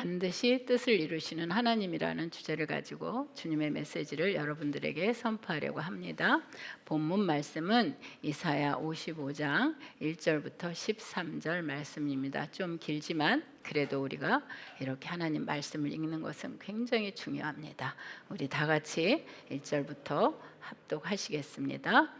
반드시 뜻을 이루시는 하나님이라는 주제를 가지고 주님의 메시지를 여러분들에게 선포하려고 합니다. 본문 말씀은 이사야 55장 1절부터 13절 말씀입니다. 좀 길지만 그래도 우리가 이렇게 하나님 말씀을 읽는 것은 굉장히 중요합니다. 우리 다 같이 1절부터 합독하시겠습니다.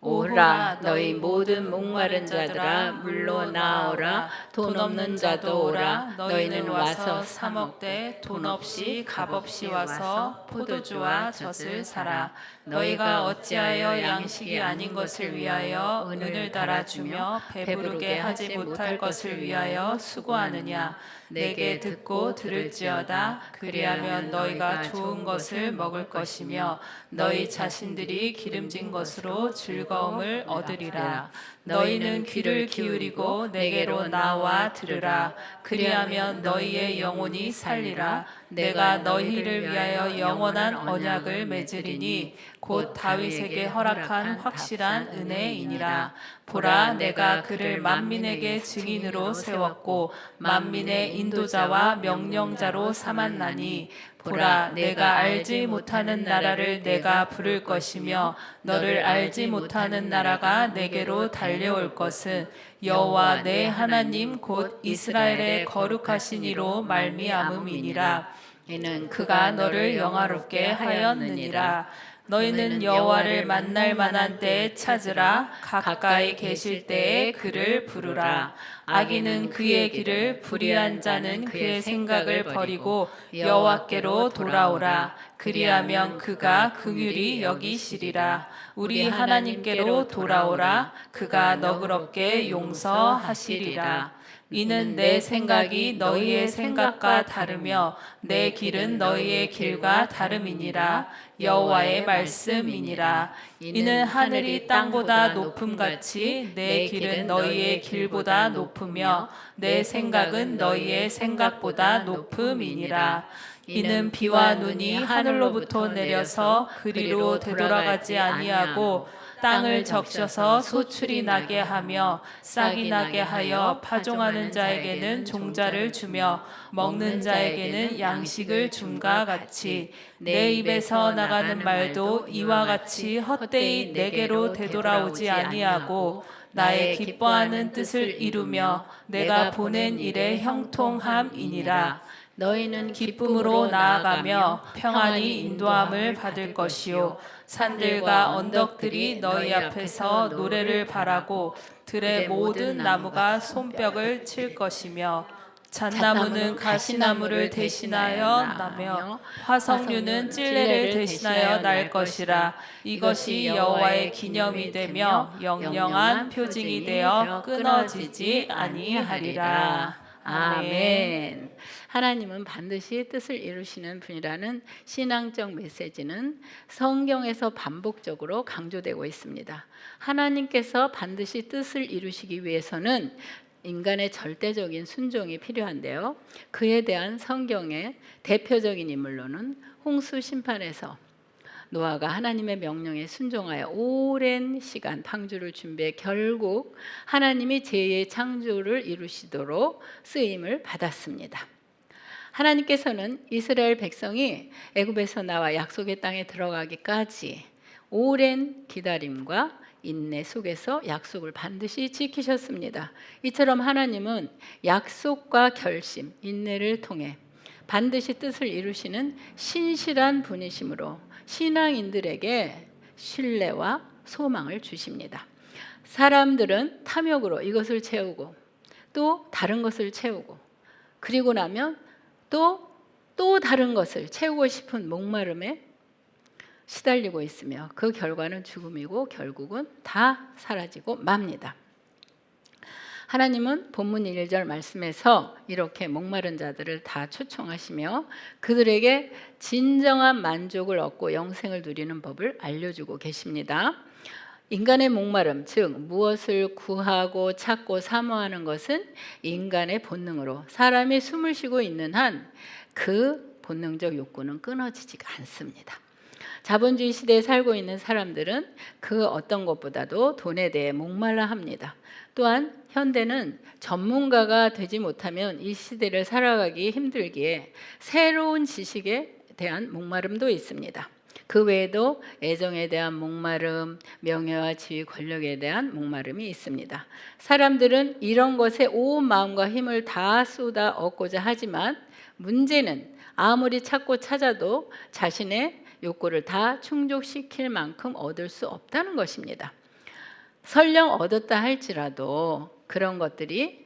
오라 너희 모든 목마른 자들아 물로 나오라. 돈 없는 자도 오라. 너희는 와서 사 먹되 돈 없이 값 없이 와서 포도주와 젖을 사라. 너희가 어찌하여 양식이 아닌 것을 위하여 은을 달아주며 배부르게 하지 못할 것을 위하여 수고하느냐 내게 듣고 들을지어다. 그리하면 너희가 좋은 것을 먹을 것이며 너희 자신들이 기름진 것으로 즐거움을 얻으리라 너희는 귀를 기울이고 내게로 나와 들으라. 그리하면 너희의 영혼이 살리라. 내가 너희를 위하여 영원한 언약을 맺으리니 곧 다윗에게 허락한 확실한 은혜이니라. 보라 내가 그를 만민에게 증인으로 세웠고 만민의 인도자와 명령자로 삼았나니 보라 내가 알지 못하는 나라를 내가 부를 것이며 너를 알지 못하는 나라가 내게로 달려올 것은 여호와 내 하나님 곧 이스라엘의 거룩하신 이로 말미암음이니라. 이는 그가 너를 영화롭게 하였느니라 너희는 여호와를 만날 만한 때에 찾으라. 가까이 계실 때에 그를 부르라. 악인은 그의 길을 불의한 자는 그의 생각을 버리고 여호와께로 돌아오라. 그리하면 그가 긍휼히 여기시리라. 우리 하나님께로 돌아오라. 그가 너그럽게 용서하시리라 이는 내 생각이 너희의 생각과 다르며 내 길은 너희의 길과 다름이니라. 여호와의 말씀이니라. 이는 하늘이 땅보다 높음 같이 내 길은 너희의 길보다 높으며 내 생각은 너희의 생각보다 높음이니라. 이는 비와 눈이 하늘로부터 내려서 그리로 되돌아가지 아니하고 땅을 적셔서 소출이 나게 하며 싹이 나게 하여 파종하는 자에게는 종자를 주며 먹는 자에게는 양식을 줌과 같이 내 입에서 나가는 말도 이와 같이 헛되이 내게로 되돌아오지 아니하고 나의 기뻐하는 뜻을 이루며 내가 보낸 일의 형통함이니라 너희는 기쁨으로 나아가며 평안히 인도함을 받을 것이요. 산들과 언덕들이 너희 앞에서 노래를 바라고 들의 모든 나무가 손뼉을 칠 것이며 잣나무는 가시나무를 대신하여 나며 화석류는 찔레를 대신하여 날 것이라. 이것이 여호와의 기념이 되며 영영한 표징이 되어 끊어지지 아니하리라. 아멘. 하나님은 반드시 뜻을 이루시는 분이라는 신앙적 메시지는 성경에서 반복적으로 강조되고 있습니다. 하나님께서 반드시 뜻을 이루시기 위해서는 인간의 절대적인 순종이 필요한데요. 그에 대한 성경의 대표적인 인물로는 홍수 심판에서 노아가 하나님의 명령에 순종하여 오랜 시간 방주를 준비해 결국 하나님이 제2의 창조를 이루시도록 쓰임을 받았습니다. 하나님께서는 이스라엘 백성이 애굽에서 나와 약속의 땅에 들어가기까지 오랜 기다림과 인내 속에서 약속을 반드시 지키셨습니다. 이처럼 하나님은 약속과 결심, 인내를 통해 반드시 뜻을 이루시는 신실한 분이시므로 신앙인들에게 신뢰와 소망을 주십니다. 사람들은 탐욕으로 이것을 채우고 또 다른 것을 채우고 그리고 나면 또 또 다른 것을 채우고 싶은 목마름에 시달리고 있으며 그 결과는 죽음이고 결국은 다 사라지고 맙니다. 하나님은 본문 1절 말씀에서 이렇게 목마른 자들을 다 초청하시며 그들에게 진정한 만족을 얻고 영생을 누리는 법을 알려주고 계십니다. 인간의 목마름, 즉 무엇을 구하고 찾고 사모하는 것은 인간의 본능으로 사람이 숨을 쉬고 있는 한 그 본능적 욕구는 끊어지지가 않습니다. 자본주의 시대에 살고 있는 사람들은 그 어떤 것보다도 돈에 대해 목말라 합니다. 또한 현대는 전문가가 되지 못하면 이 시대를 살아가기 힘들기에 새로운 지식에 대한 목마름도 있습니다. 그 외에도 애정에 대한 목마름, 명예와 지위, 권력에 대한 목마름이 있습니다. 사람들은 이런 것에 온 마음과 힘을 다 쏟아 얻고자 하지만 문제는 아무리 찾고 찾아도 자신의 욕구를 다 충족시킬 만큼 얻을 수 없다는 것입니다. 설령 얻었다 할지라도 그런 것들이 어,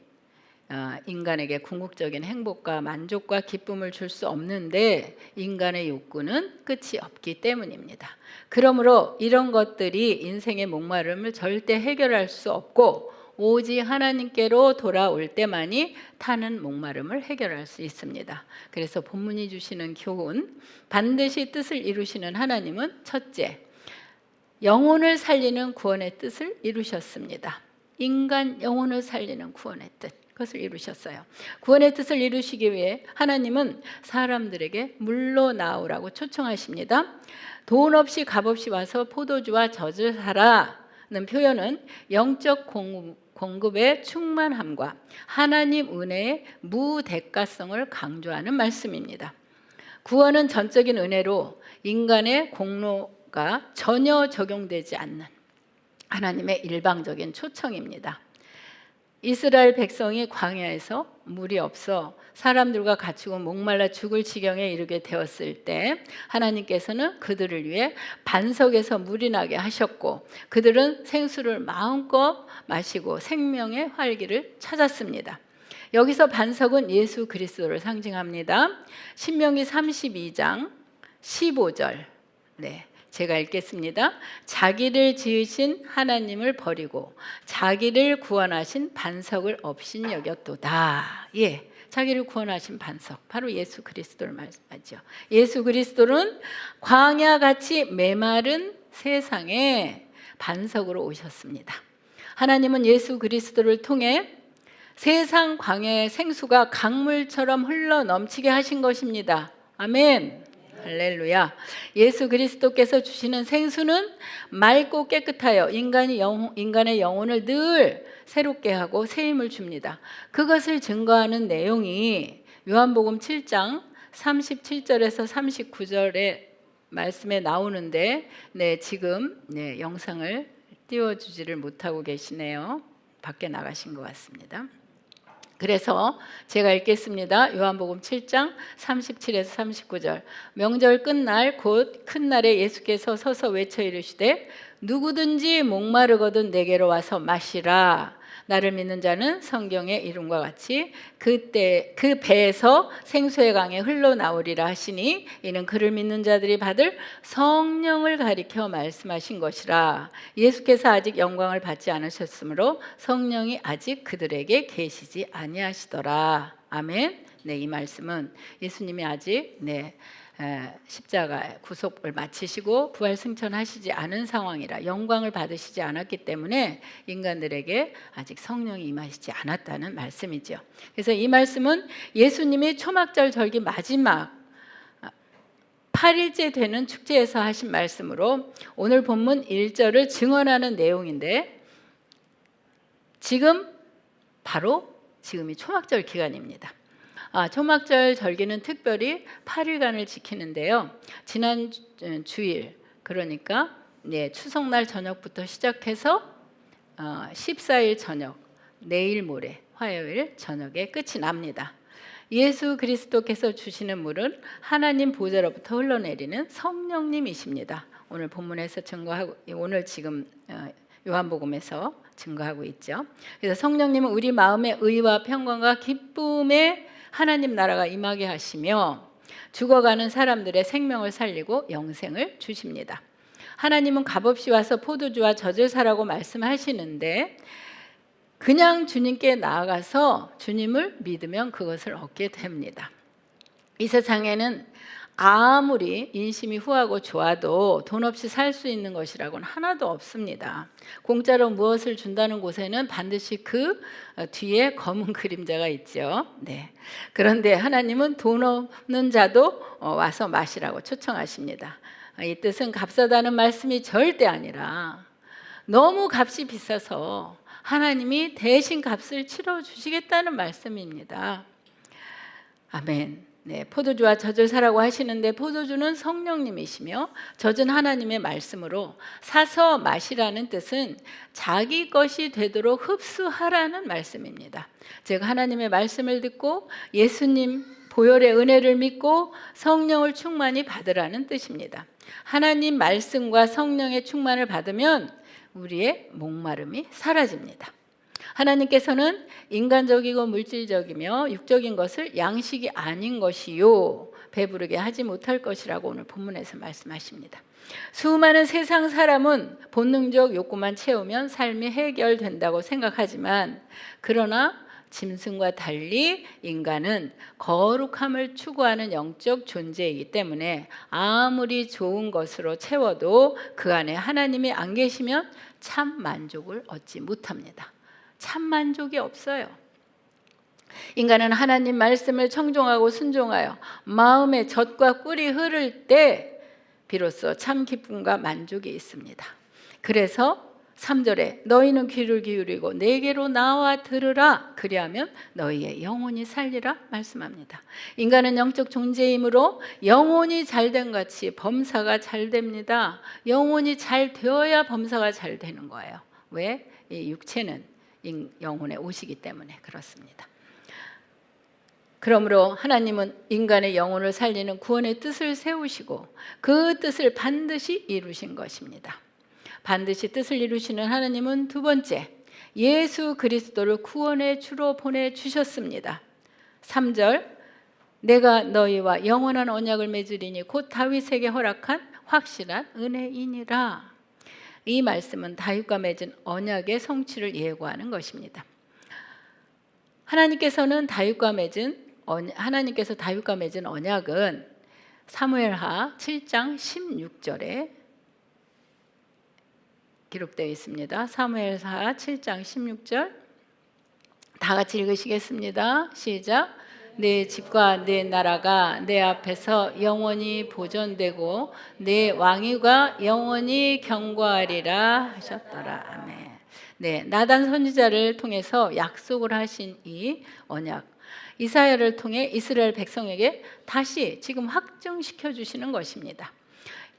인간에게 궁극적인 행복과 만족과 기쁨을 줄 수 없는데 인간의 욕구는 끝이 없기 때문입니다. 그러므로 이런 것들이 인생의 목마름을 절대 해결할 수 없고 오직 하나님께로 돌아올 때만이 타는 목마름을 해결할 수 있습니다. 그래서 본문이 주시는 교훈 반드시 뜻을 이루시는 하나님은 첫째 영혼을 살리는 구원의 뜻을 이루셨습니다. 인간 영혼을 살리는 구원의 뜻. 그것을 이루셨어요. 구원의 뜻을 이루시기 위해 하나님은 사람들에게 물로 나오라고 초청하십니다. 돈 없이 값 없이 와서 포도주와 젖을 사라는 표현은 영적 공급 의 충만함과 하나님 은혜의 무대가성을 강조하는 말씀입니다. 구원은 전적인 은혜로 인간의 공로가 전혀 적용되지 않는 하나님의 일방적인 초청입니다. 이스라엘 백성이 광야에서 물이 없어 사람들과 갇히고 목말라 죽을 지경에 이르게 되었을 때 하나님께서는 그들을 위해 반석에서 물이 나게 하셨고 그들은 생수를 마음껏 마시고 생명의 활기를 찾았습니다. 여기서 반석은 예수 그리스도를 상징합니다. 신명기 32장 15절. 네. 제가 읽겠습니다. 자기를 지으신 하나님을 버리고 자기를 구원하신 반석을 없인 여겼도다. 예. 자기를 구원하신 반석 바로 예수 그리스도를 말씀하죠. 예수 그리스도는 광야 같이 메마른 세상에 반석으로 오셨습니다. 하나님은 예수 그리스도를 통해 세상 광야의 생수가 강물처럼 흘러 넘치게 하신 것입니다. 아멘. 할렐루야. 예수 그리스도께서 주시는 생수는 맑고 깨끗하여 인간이 영, 인간의 영혼을 늘 새롭게 하고 새 힘을 줍니다. 그것을 증거하는 내용이 요한복음 7장 37절에서 39절의 말씀에 나오는데 네, 지금 네, 영상을 띄워 주지를 못하고 계시네요. 밖에 나가신 것 같습니다. 그래서 제가 읽겠습니다. 요한복음 7장 37에서 39절. 명절 끝날 곧 큰 날에 예수께서 서서 외쳐 이르시되 누구든지 목마르거든 내게로 와서 마시라. 나를 믿는 자는 성경의 이름과 같이 그때 그 배에서 생수의 강에 흘러나오리라 하시니 이는 그를 믿는 자들이 받을 성령을 가리켜 말씀하신 것이라 예수께서 아직 영광을 받지 않으셨으므로 성령이 아직 그들에게 계시지 아니하시더라 아멘. 네, 이 말씀은 예수님이 아직 네 십자가 구속을 마치시고 부활 승천하시지 않은 상황이라 영광을 받으시지 않았기 때문에 인간들에게 아직 성령이 임하시지 않았다는 말씀이죠. 그래서 이 말씀은 예수님이 초막절 절기 마지막 8일째 되는 축제에서 하신 말씀으로 오늘 본문 1절을 증언하는 내용인데 지금 바로 지금이 초막절 기간입니다. 아, 초막절 절기는 특별히 8일간을 지키는데요. 지난 주일 그러니까 네, 추석날 저녁부터 시작해서 어, 14일 저녁 내일 모레 화요일 저녁에 끝이 납니다. 예수 그리스도께서 주시는 물은 하나님 보좌로부터 흘러내리는 성령님이십니다. 오늘 본문에서 증거하고 오늘 지금 어, 요한복음에서 증거하고 있죠. 그래서 성령님은 우리 마음의 의와 평강과 기쁨의 하나님 나라가 임하게 하시며 죽어가는 사람들의 생명을 살리고 영생을 주십니다. 하나님은 값없이 와서 포도주와 젖을 사라고 말씀하시는데 그냥 주님께 나아가서 주님을 믿으면 그것을 얻게 됩니다. 이 세상에는 아무리 인심이 후하고 좋아도 돈 없이 살 수 있는 것이라고는 하나도 없습니다. 공짜로 무엇을 준다는 곳에는 반드시 그 어, 뒤에 검은 그림자가 있죠. 네. 그런데 하나님은 돈 없는 자도 어, 와서 마시라고 초청하십니다. 이 뜻은 값싸다는 말씀이 절대 아니라 너무 값이 비싸서 하나님이 대신 값을 치러 주시겠다는 말씀입니다. 아멘. 네, 포도주와 젖을 사라고 하시는데 포도주는 성령님이시며 젖은 하나님의 말씀으로 사서 마시라는 뜻은 자기 것이 되도록 흡수하라는 말씀입니다. 즉 하나님의 말씀을 듣고 예수님 보혈의 은혜를 믿고 성령을 충만히 받으라는 뜻입니다. 하나님 말씀과 성령의 충만을 받으면 우리의 목마름이 사라집니다. 하나님께서는 인간적이고 물질적이며 육적인 것을 양식이 아닌 것이요 배부르게 하지 못할 것이라고 오늘 본문에서 말씀하십니다. 수많은 세상 사람은 본능적 욕구만 채우면 삶이 해결된다고 생각하지만 그러나 짐승과 달리 인간은 거룩함을 추구하는 영적 존재이기 때문에 아무리 좋은 것으로 채워도 그 안에 하나님이 안 계시면 참 만족을 얻지 못합니다. 참 만족이 없어요. 인간은 하나님 말씀을 청종하고 순종하여 마음의 젖과 꿀이 흐를 때 비로소 참 기쁨과 만족이 있습니다. 그래서 3절에 너희는 귀를 기울이고 내게로 나와 들으라 그리하면 너희의 영혼이 살리라 말씀합니다. 인간은 영적 존재이므로 영혼이 잘된 같이 범사가 잘 됩니다. 영혼이 잘 되어야 범사가 잘 되는 거예요. 왜? 이 육체는 영혼의 옷이기 때문에 그렇습니다. 그러므로 하나님은 인간의 영혼을 살리는 구원의 뜻을 세우시고 그 뜻을 반드시 이루신 것입니다. 반드시 뜻을 이루시는 하나님은 두 번째 예수 그리스도를 구원의 주로 보내 주셨습니다. 3절 내가 너희와 영원한 언약을 맺으리니 곧 다윗에게 허락한 확실한 은혜이니라. 이 말씀은 다윗과 맺은 언약의 성취를 예고하는 것입니다. 하나님께서는 다윗과 맺은 하나님께서 다윗과 맺은 언약은 사무엘하 7장 16절에 기록되어 있습니다. 사무엘하 7장 16절 다 같이 읽으시겠습니다. 시작. 내 집과 내 나라가 내 앞에서 영원히 보존되고 내 왕위가 영원히 경고하리라 하셨더라. 아멘. 네, 나단 선지자를 통해서 약속을 하신 이 언약 이사야를 통해 이스라엘 백성에게 다시 지금 확증시켜 주시는 것입니다.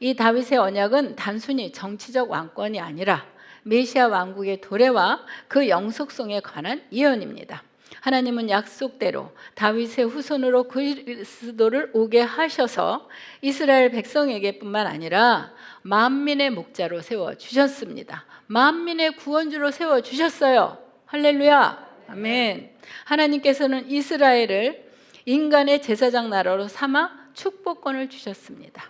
이 다윗의 언약은 단순히 정치적 왕권이 아니라 메시아 왕국의 도래와 그 영속성에 관한 예언입니다. 하나님은 약속대로 다윗의 후손으로 그리스도를 오게 하셔서 이스라엘 백성에게뿐만 아니라 만민의 목자로 세워 주셨습니다. 만민의 구원주로 세워 주셨어요. 할렐루야. 아멘. 하나님께서는 이스라엘을 인간의 제사장 나라로 삼아 축복권을 주셨습니다.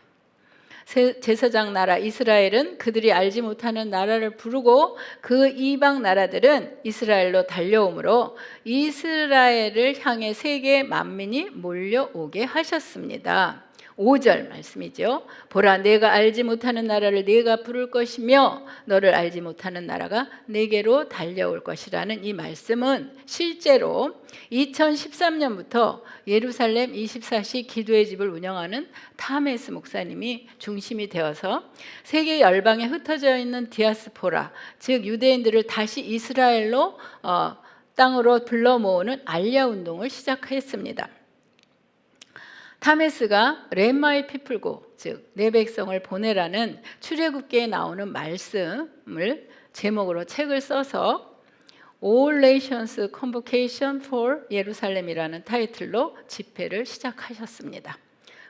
제사장 나라 이스라엘은 그들이 알지 못하는 나라를 부르고 그 이방 나라들은 이스라엘로 달려오므로 이스라엘을 향해 세계 만민이 몰려오게 하셨습니다. 5절 말씀이죠. 보라 내가 알지 못하는 나라를 네가 부를 것이며 너를 알지 못하는 나라가 내게로 달려올 것이라는 이 말씀은 실제로 2013년부터 예루살렘 24시 기도의 집을 운영하는 타메스 목사님이 중심이 되어서 세계 열방에 흩어져 있는 디아스포라 즉 유대인들을 다시 이스라엘로 어, 땅으로 불러 모으는 알리아 운동을 시작했습니다. 타메스가 렘마의 피플고 즉 내 백성을 보내라는 출애굽기에 나오는 말씀을 제목으로 책을 써서 All Nations Convocation for 예루살렘이라는 타이틀로 집회를 시작하셨습니다.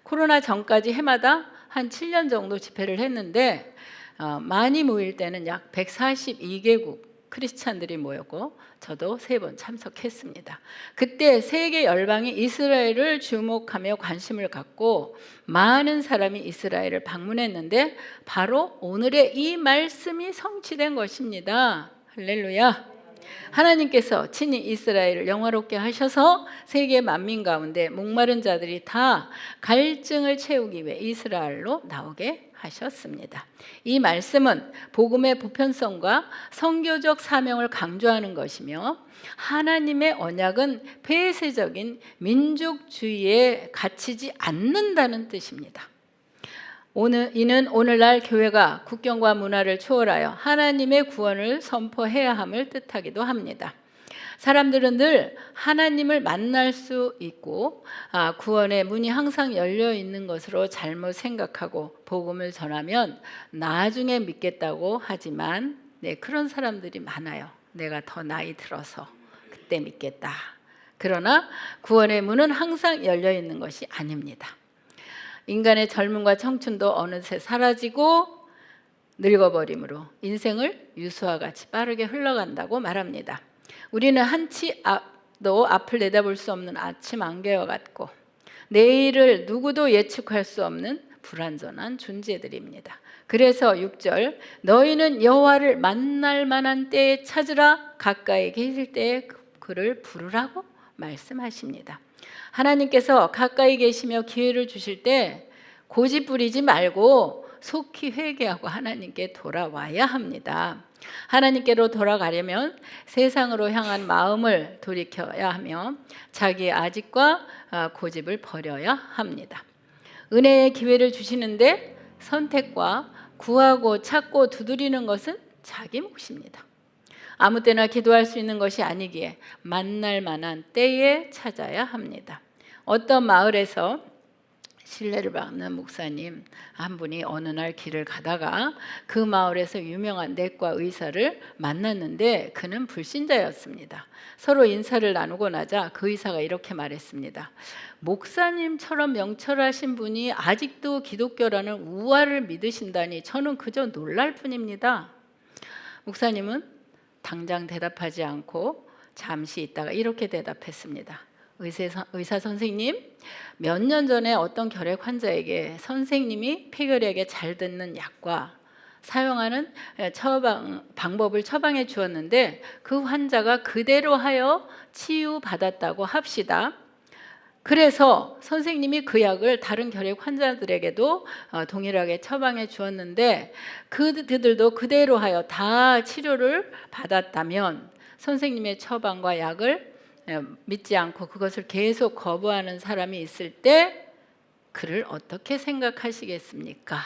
코로나 전까지 해마다 한 7년 정도 집회를 했는데 어, 많이 모일 때는 약 142개국 크리스찬들이 모였고 저도 세 번 참석했습니다. 그때 세계 열방이 이스라엘을 주목하며 관심을 갖고 많은 사람이 이스라엘을 방문했는데 바로 오늘의 이 말씀이 성취된 것입니다. 할렐루야. 하나님께서 친히 이스라엘을 영화롭게 하셔서 세계 만민 가운데 목마른 자들이 다 갈증을 채우기 위해 이스라엘로 나오게 하셨습니다. 이 말씀은 복음의 보편성과 성교적 사명을 강조하는 것이며 하나님의 언약은 폐쇄적인 민족주의에 갇히지 않는다는 뜻입니다. 오늘 이는 오늘날 교회가 국경과 문화를 초월하여 하나님의 구원을 선포해야 함을 뜻하기도 합니다. 사람들은 늘 하나님을 만날 수 있고 아, 구원의 문이 항상 열려 있는 것으로 잘못 생각하고 복음을 전하면 나중에 믿겠다고 하지만 네, 그런 사람들이 많아요. 내가 더 나이 들어서 그때 믿겠다. 그러나 구원의 문은 항상 열려 있는 것이 아닙니다. 인간의 젊음과 청춘도 어느새 사라지고 늙어버림으로 인생을 유수와 같이 빠르게 흘러간다고 말합니다. 우리는 한치 앞도 앞을 내다볼 수 없는 아침 안개와 같고 내일을 누구도 예측할 수 없는 불완전한 존재들입니다. 그래서 6절 너희는 여호와를 만날 만한 때에 찾으라 가까이 계실 때에 그를 부르라고 말씀하십니다. 하나님께서 가까이 계시며 기회를 주실 때 고집 부리지 말고 속히 회개하고 하나님께 돌아와야 합니다. 하나님께로 돌아가려면 세상으로 향한 마음을 돌이켜야 하며 자기의 아직과 아, 고집을 버려야 합니다. 은혜의 기회를 주시는데 선택과 구하고 찾고 두드리는 것은 자기 몫입니다. 아무 때나 기도할 수 있는 것이 아니기에 만날 만한 때에 찾아야 합니다. 어떤 마을에서 신뢰를 받는 목사님 한 분이 어느 날 길을 가다가 그 마을에서 유명한 내과 의사를 만났는데 그는 불신자였습니다. 서로 인사를 나누고 나자 그 의사가 이렇게 말했습니다. 목사님처럼 명철하신 분이 아직도 기독교라는 우화를 믿으신다니 저는 그저 놀랄 뿐입니다. 목사님은 당장 대답하지 않고 잠시 있다가 이렇게 대답했습니다. 의사, 선생님, 몇 년 전에 어떤 결핵 환자에게 선생님이 폐결핵에 잘 듣는 약과 사용하는 처방 방법을 처방해 주었는데 그 환자가 그대로 하여 치유받았다고 합시다. 그래서 선생님이 그 약을 다른 결핵 환자들에게도 어, 동일하게 처방해 주었는데 그들도 그대로 하여 다 치료를 받았다면 선생님의 처방과 약을 믿지 않고 그것을 계속 거부하는 사람이 있을 때 그를 어떻게 생각하시겠습니까?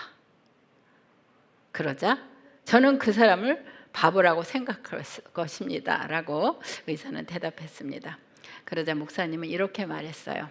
그러자 저는 그 사람을 바보라고 생각할 것입니다. 라고 의사는 대답했습니다. 그러자 목사님은 이렇게 말했어요.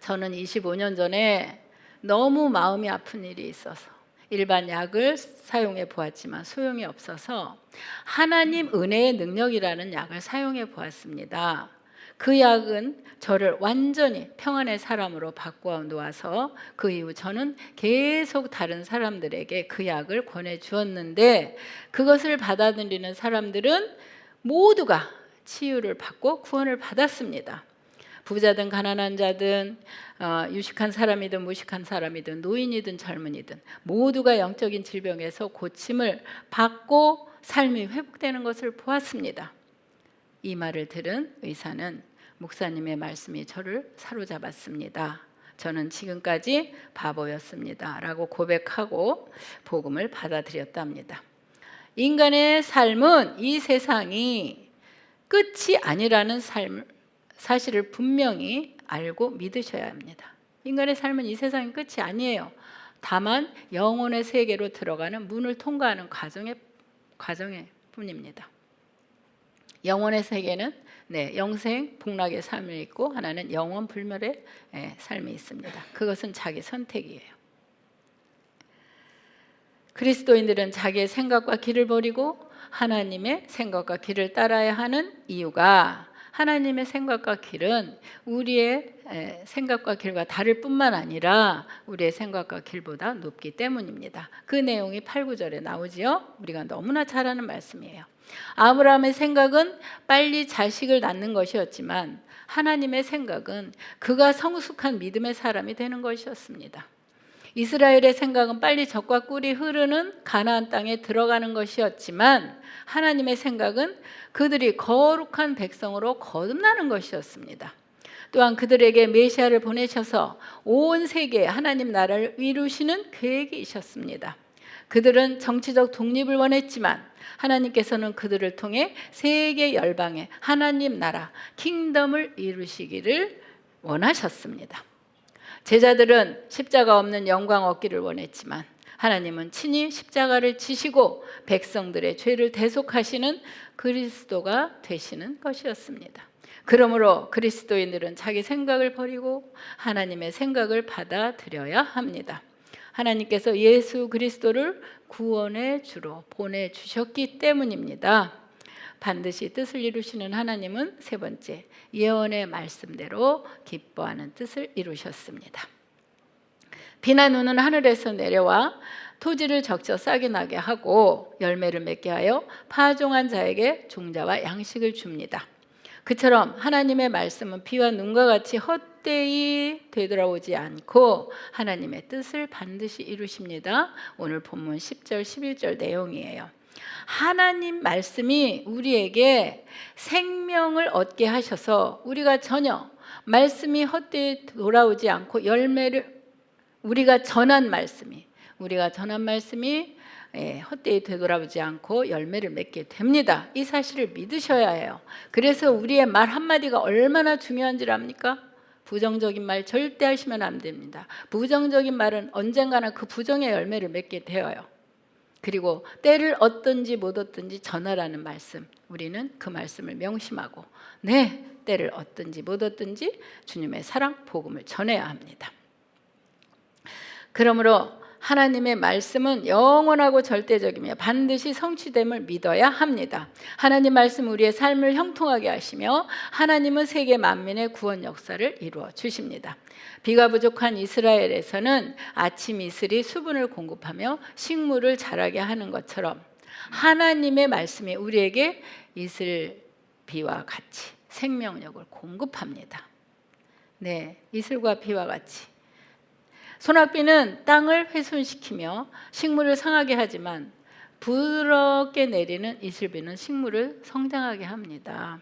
저는 25년 전에 너무 마음이 아픈 일이 있어서 일반 약을 사용해 보았지만 소용이 없어서 하나님 은혜의 능력이라는 약을 사용해 보았습니다. 그 약은 저를 완전히 평안의 사람으로 바꾸어 놓아서 그 이후 저는 계속 다른 사람들에게 그 약을 권해 주었는데 그것을 받아들이는 사람들은 모두가 치유를 받고 구원을 받았습니다. 부자든 가난한 자든 어, 유식한 사람이든 무식한 사람이든 노인이든 젊은이든 모두가 영적인 질병에서 고침을 받고 삶이 회복되는 것을 보았습니다. 이 말을 들은 의사는 목사님의 말씀이 저를 사로잡았습니다. 저는 지금까지 바보였습니다. 라고 고백하고 복음을 받아들였답니다. 인간의 삶은 이 세상이 끝이 아니라는 삶, 사실을 분명히 알고 믿으셔야 합니다. 인간의 삶은 이 세상의 끝이 아니에요. 다만 영혼의 세계로 들어가는 문을 통과하는 과정의 과정의 뿐입니다. 영혼의 세계는 네, 영생 복락의 삶이 있고 하나는 영원 불멸의 예, 삶이 있습니다. 그것은 자기 선택이에요. 그리스도인들은 자기의 생각과 길을 버리고 하나님의 생각과 길을 따라야 하는 이유가 하나님의 생각과 길은 우리의 생각과 길과 다를 뿐만 아니라 우리의 생각과 길보다 높기 때문입니다. 그 내용이 8, 9절에 나오지요. 우리가 너무나 잘 아는 말씀이에요. 아브라함의 생각은 빨리 자식을 낳는 것이었지만 하나님의 생각은 그가 성숙한 믿음의 사람이 되는 것이었습니다. 이스라엘의 생각은 빨리 적과 꿀이 흐르는 가나안 땅에 들어가는 것이었지만 하나님의 생각은 그들이 거룩한 백성으로 거듭나는 것이었습니다. 또한 그들에게 메시아를 보내셔서 온 세계에 하나님 나라를 이루시는 계획이셨습니다. 그들은 정치적 독립을 원했지만 하나님께서는 그들을 통해 세계 열방에 하나님 나라 킹덤을 이루시기를 원하셨습니다. 제자들은 십자가 없는 영광 얻기를 원했지만 하나님은 친히 십자가를 지시고 백성들의 죄를 대속하시는 그리스도가 되시는 것이었습니다. 그러므로 그리스도인들은 자기 생각을 버리고 하나님의 생각을 받아들여야 합니다. 하나님께서 예수 그리스도를 구원의 주로 보내 주셨기 때문입니다. 반드시 뜻을 이루시는 하나님은 세 번째 예언의 말씀대로 기뻐하는 뜻을 이루셨습니다. 비나 눈은 하늘에서 내려와 토지를 적셔 싹이 나게 하고 열매를 맺게 하여 파종한 자에게 종자와 양식을 줍니다. 그처럼 하나님의 말씀은 비와 눈과 같이 헛되이 되돌아오지 않고 하나님의 뜻을 반드시 이루십니다. 오늘 본문 10절 11절 내용이에요. 하나님 말씀이 우리에게 생명을 얻게 하셔서 우리가 전혀 말씀이 헛되이 돌아오지 않고 열매를 우리가 전한 말씀이 우리가 전한 말씀이 예, 헛되이 되돌아오지 않고 열매를 맺게 됩니다. 이 사실을 믿으셔야 해요. 그래서 우리의 말 한마디가 얼마나 중요한지를 압니까? 부정적인 말 절대 하시면 안 됩니다. 부정적인 말은 언젠가나 그 부정의 열매를 맺게 되어요. 그리고 때를 얻든지 못 얻든지 전하라는 말씀. 우리는 그 말씀을 명심하고 네, 때를 얻든지 못 얻든지 주님의 사랑 복음을 전해야 합니다. 그러므로 하나님의 말씀은 영원하고 절대적이며 반드시 성취됨을 믿어야 합니다. 하나님 말씀 우리의 삶을 형통하게 하시며 하나님은 세계 만민의 구원 역사를 이루어 주십니다. 비가 부족한 이스라엘에서는 아침 이슬이 수분을 공급하며 식물을 자라게 하는 것처럼 하나님의 말씀이 우리에게 이슬 비와 같이 생명력을 공급합니다. 네, 이슬과 비와 같이 소낙비는 땅을 훼손시키며 식물을 상하게 하지만 부드럽게 내리는 이슬비는 식물을 성장하게 합니다.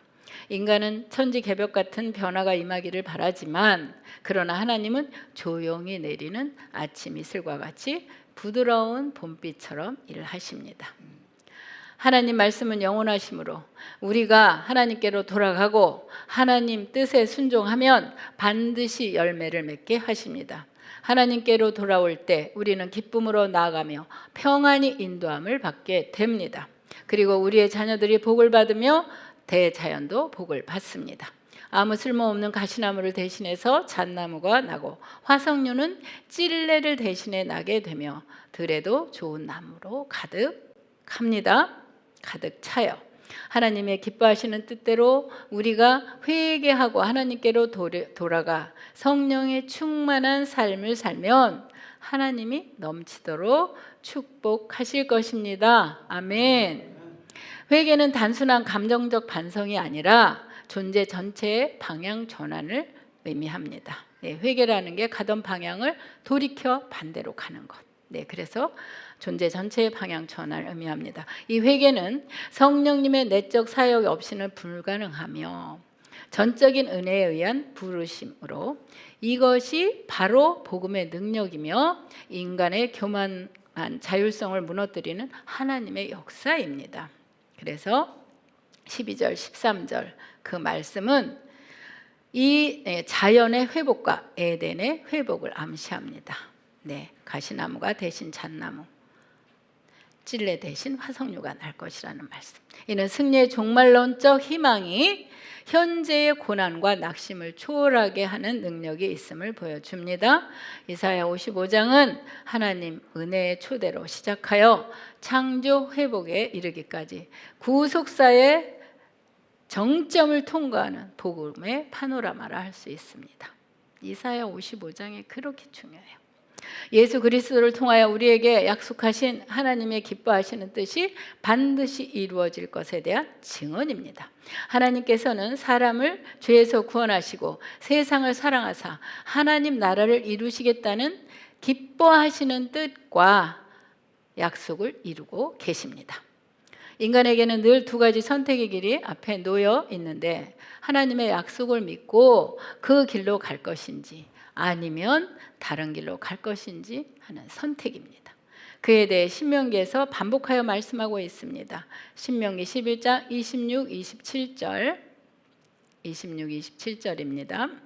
인간은 천지 개벽 같은 변화가 임하기를 바라지만 그러나 하나님은 조용히 내리는 아침 이슬과 같이 부드러운 봄비처럼 일을 하십니다. 하나님 말씀은 영원하심으로 우리가 하나님께로 돌아가고 하나님 뜻에 순종하면 반드시 열매를 맺게 하십니다. 하나님께로 돌아올 때 우리는 기쁨으로 나아가며 평안히 인도함을 받게 됩니다. 그리고 우리의 자녀들이 복을 받으며 대자연도 복을 받습니다. 아무 쓸모없는 가시나무를 대신해서 잣나무가 나고 화석류는 찔레를 대신해 나게 되며 들에도 좋은 나무로 가득합니다. 가득 차요. 하나님의 기뻐하시는 뜻대로 우리가 회개하고 하나님께로 돌아가 성령의 충만한 삶을 살면 하나님이 넘치도록 축복하실 것입니다. 아멘. 회개는 단순한 감정적 반성이 아니라 존재 전체의 방향 전환을 의미합니다. 네, 회개라는 게 가던 방향을 돌이켜 반대로 가는 것. 네, 그래서 존재 전체의 방향 전환을 의미합니다. 이 회개는 성령님의 내적 사역 없이는 불가능하며 전적인 은혜에 의한 부르심으로 이것이 바로 복음의 능력이며 인간의 교만한 자율성을 무너뜨리는 하나님의 역사입니다. 그래서 12절, 13절 그 말씀은 이 자연의 회복과 에덴의 회복을 암시합니다. 네, 가시나무가 대신 잣나무, 찔레 대신 화석류가 날 것이라는 말씀. 이는 승리의 종말론적 희망이 현재의 고난과 낙심을 초월하게 하는 능력이 있음을 보여줍니다. 이사야 55장은 하나님 은혜의 초대로 시작하여 창조 회복에 이르기까지 구속사의 정점을 통과하는 복음의 파노라마라 할 수 있습니다. 이사야 55장이 그렇게 중요해요. 예수 그리스도를 통하여 우리에게 약속하신 하나님의 기뻐하시는 뜻이 반드시 이루어질 것에 대한 증언입니다. 하나님께서는 사람을 죄에서 구원하시고 세상을 사랑하사 하나님 나라를 이루시겠다는 기뻐하시는 뜻과 약속을 이루고 계십니다. 인간에게는 늘 두 가지 선택의 길이 앞에 놓여 있는데 하나님의 약속을 믿고 그 길로 갈 것인지 아니면 다른 길로 갈 것인지 하는 선택입니다. 그에 대해 신명기에서 반복하여 말씀하고 있습니다. 신명기 11장 26, 27절 26, 27절입니다.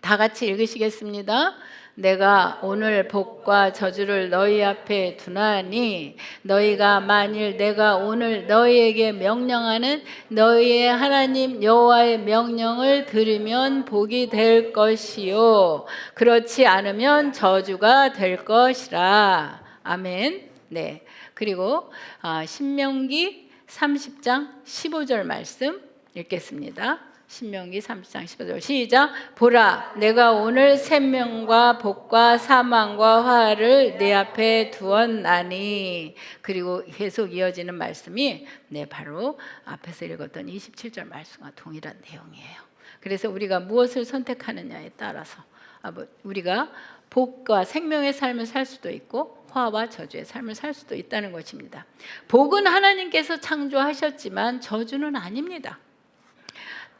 다 같이 읽으시겠습니다. 내가 오늘 복과 저주를 너희 앞에 두나니 너희가 만일 내가 오늘 너희에게 명령하는 너희의 하나님 여호와의 명령을 들으면 복이 될 것이요 그렇지 않으면 저주가 될 것이라 아멘. 네. 그리고 아, 신명기 30장 15절 말씀 읽겠습니다. 신명기 30장 15절 시작 보라 내가 오늘 생명과 복과 사망과 화를 내 앞에 두었나니 그리고 계속 이어지는 말씀이 네 바로 앞에서 읽었던 27절 말씀과 동일한 내용이에요. 그래서 우리가 무엇을 선택하느냐에 따라서 아, 뭐, 우리가 복과 생명의 삶을 살 수도 있고 화와 저주의 삶을 살 수도 있다는 것입니다. 복은 하나님께서 창조하셨지만 저주는 아닙니다.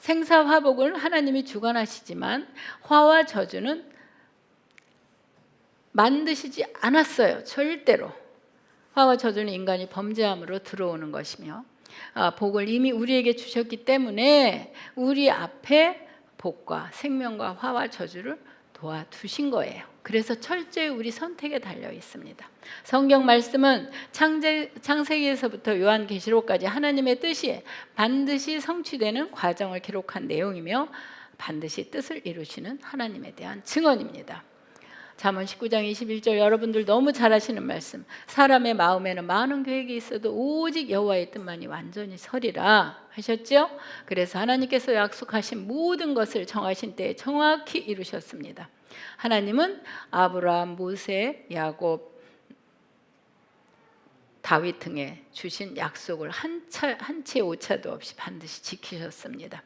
생사 화복을 하나님이 주관하시지만 화와 저주는 만드시지 않았어요. 절대로. 화와 저주는 인간이 범죄함으로 들어오는 것이며 아, 복을 이미 우리에게 주셨기 때문에 우리 앞에 복과 생명과 화와 저주를 도와두신 거예요. 그래서 철저히 우리 선택에 달려 있습니다. 성경 말씀은 창제, 창세기에서부터 요한계시록까지 하나님의 뜻이 반드시 성취되는 과정을 기록한 내용이며 반드시 뜻을 이루시는 하나님에 대한 증언입니다. 잠언 19장 21절 여러분들 너무 잘 아시는 말씀. 사람의 마음에는 많은 계획이 있어도 오직 여호와의 뜻만이 완전히 서리라 하셨죠? 그래서 하나님께서 약속하신 모든 것을 정하신 때에 정확히 이루셨습니다. 하나님은 아브라함, 모세, 야곱, 다윗 등에 주신 약속을 한차 한치 오차도 없이 반드시 지키셨습니다.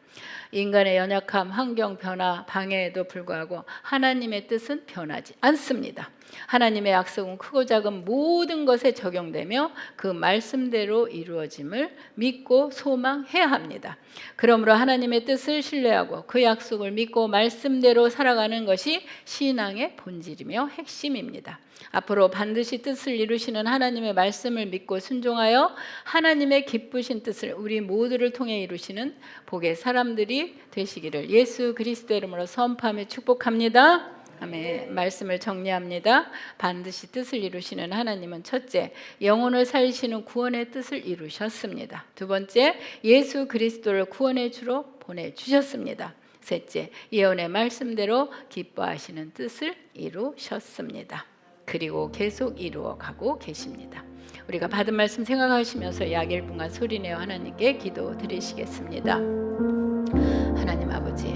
인간의 연약함, 환경 변화, 방해에도 불구하고 하나님의 뜻은 변하지 않습니다. 하나님의 약속은 크고 작은 모든 것에 적용되며 그 말씀대로 이루어짐을 믿고 소망해야 합니다. 그러므로 하나님의 뜻을 신뢰하고 그 약속을 믿고 말씀대로 살아가는 것이 신앙의 본질이며 핵심입니다. 앞으로 반드시 뜻을 이루시는 하나님의 말씀을 믿고 순종하여 하나님의 기쁘신 뜻을 우리 모두를 통해 이루시는 복의 사람들이 되시기를 예수 그리스도 이름으로 선포하며 축복합니다. 아멘. 말씀을 정리합니다. 반드시 뜻을 이루시는 하나님은 첫째, 영혼을 살리시는 구원의 뜻을 이루셨습니다. 두 번째, 예수 그리스도를 구원의 주로 보내 주셨습니다. 셋째, 예언의 말씀대로 기뻐하시는 뜻을 이루셨습니다. 그리고 계속 이루어 가고 계십니다. 우리가 받은 말씀 생각하시면서 약일분간 소리내어 하나님께 기도 드리시겠습니다. 하나님 아버지,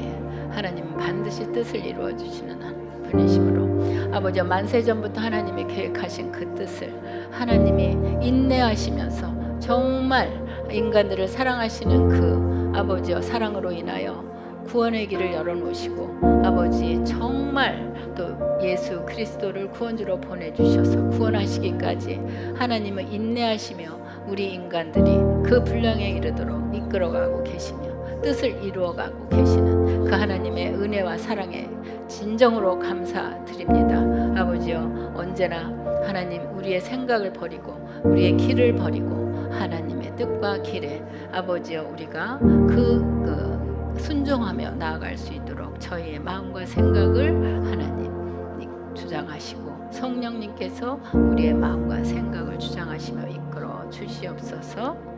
하나님은 반드시 뜻을 이루어 주시는 분이시므로. 아버지 만세 전부터 하나님이 계획하신 그 뜻을 하나님이 인내하시면서 정말 인간들을 사랑하시는 그 아버지의 사랑으로 인하여 구원의 길을 열어놓으시고 아버지 정말 또 예수 그리스도를 구원주로 보내주셔서 구원하시기까지 하나님은 인내하시며 우리 인간들이 그 분량에 이르도록 이끌어가고 계시며 뜻을 이루어가고 계시는 그 하나님의 은혜와 사랑에 진정으로 감사드립니다. 아버지여 언제나 하나님 우리의 생각을 버리고 우리의 길을 버리고 하나님의 뜻과 길에 아버지여 우리가 그, 그 순종하며 나아갈 수 있도록 저희의 마음과 생각을 하나님 주장하시고 성령님께서 우리의 마음과 생각을 주장하시며 이끌어 주시옵소서.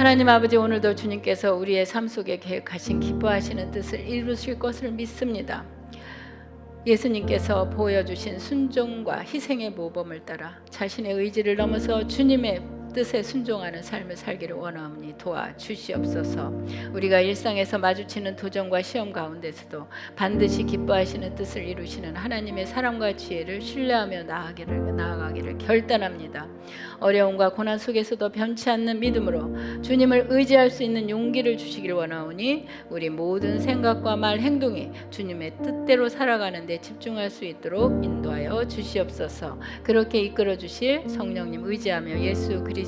하나님 아버지 오늘도 주님께서 우리의 삶 속에 계획하신 기뻐하시는 뜻을 이루실 것을 믿습니다. 예수님께서 보여주신 순종과 희생의 모범을 따라 자신의 의지를 넘어서 주님의 뜻에 순종하는 삶을 살기를 원하오니 도와주시옵소서. 우리가 일상에서 마주치는 도전과 시험 가운데서도 반드시 기뻐하시는 뜻을 이루시는 하나님의 사랑과 지혜를 신뢰하며 나아가기를, 나아가기를 결단합니다. 어려움과 고난 속에서도 변치 않는 믿음으로 주님을 의지할 수 있는 용기를 주시길 원하오니 우리 모든 생각과 말, 행동이 주님의 뜻대로 살아가는 데 집중할 수 있도록 인도하여 주시옵소서. 그렇게 이끌어 주실 성령님 의지하며 예수 그리스도